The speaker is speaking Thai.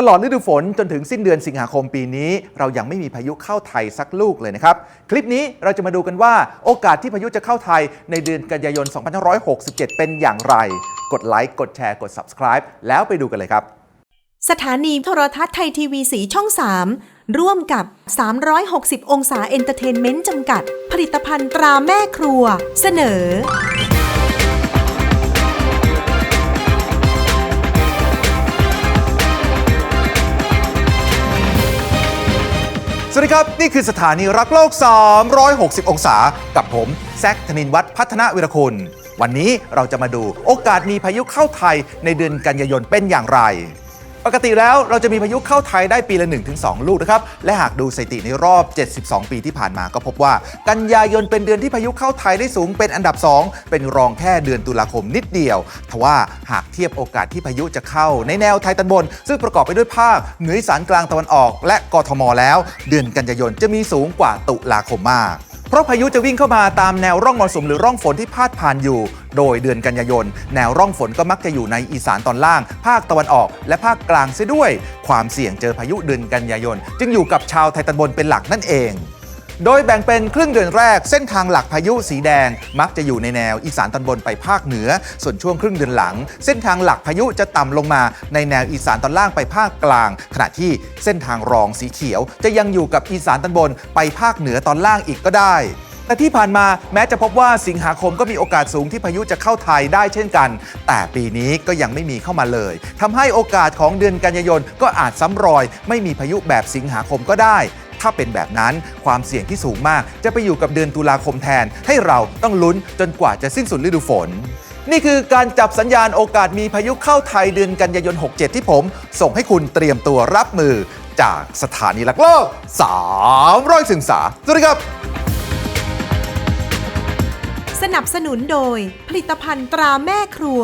ตลอดฤดูฝนจนถึงสิ้นเดือนสิงหาคมปีนี้ เรายังไม่มีพายุเข้าไทยสักลูกเลยนะครับ คลิปนี้เราจะมาดูกันว่าโอกาสที่พายุจะเข้าไทยในเดือนกันยายน 2567 เป็นอย่างไร กดไลค์กดแชร์กด subscribe แล้วไปดูกันเลยครับ สถานีโทรทัศน์ไทยทีวีสีช่อง 3 ร่วมกับ 360 องศาเอนเตอร์เทนเมนต์จำกัด ผลิตภัณฑ์ตราแม่ครัว เสนอ วัสดีครับ นี่คือสถานีรักโลก 360 องศา กับผมแซคธนินวัฒน์พัฒนาวิรคุณ วันนี้เราจะมาดูโอกาสมีพายุเข้าไทยในเดือนกันยายนเป็นอย่างไร ปกติแล้วเราจะมีพายุเข้าไทยได้ปีละ 1-2 ลูกนะครับ และหากดูสถิติในรอบ 72 ปีที่ผ่านมาก็พบว่า กันยายนเป็นเดือนที่พายุเข้าไทยได้สูงเป็นอันดับ 2 เป็นรองแค่เดือนตุลาคมนิดเดียวทว่าหากเทียบโอกาสที่พายุจะเข้าในแนวไทยตอนบน ซึ่งประกอบไปด้วยภาคเหนืออีสานกลางตะวันออก และกทมแล้ว เดือนกันยายนจะมีสูงกว่าตุลาคมมาก เพราะพายุจะวิ่งเข้ามาตามแนวร่องมรสุมหรือร่องฝนที่พาดผ่านอยู่ โดยเดือนกันยายน แนวร่องฝนก็มักจะอยู่ในอีสานตอนล่าง ภาคตะวันออก และภาคกลางเสียด้วย ความเสี่ยงเจอพายุเดือนกันยายน จึงอยู่กับชาวไทยตอนบนเป็นหลักนั่นเอง โดยแบ่งเป็นครึ่งเดือนแรกเส้นทางหลักพายุสีแดง มักจะอยู่ในแนวอีสานตอนบนไปภาคเหนือ ส่วนช่วงครึ่งเดือนหลัง เส้นทางหลักพายุจะต่ำลงมาในแนวอีสานตอนล่างไปภาคกลาง ขณะที่เส้นทางรองสีเขียว จะยังอยู่กับอีสานตอนบนไปภาคเหนือตอนล่างอีกก็ได้แต่ที่ผ่านมาแม้จะพบว่าสิงหาคมก็มีโอกาสสูงที่พายุจะเข้าไทยได้เช่นกัน แต่ปีนี้ก็ยังไม่มีเข้ามาเลยทำให้โอกาสของเดือนกันยายนก็อาจซ้ำรอย ไม่มีพายุแบบสิงหาคมก็ได้ ถ้าเป็นแบบนั้นความเสี่ยงที่สูงมาก จะไปอยู่กับเดือนตุลาคมแทน ให้เราต้องลุ้นจนกว่าจะสิ้นสุดฤดูฝน นี่คือการจับสัญญาณโอกาสมีพายุเข้าไทยเดือนกันยายน 67 ที่ผม ส่งให้คุณเตรียมตัวรับมือจากสถานีหลักโลก300ศึงษาสวัสดีครับ สนับสนุนโดยผลิตภัณฑ์ตราแม่ครัว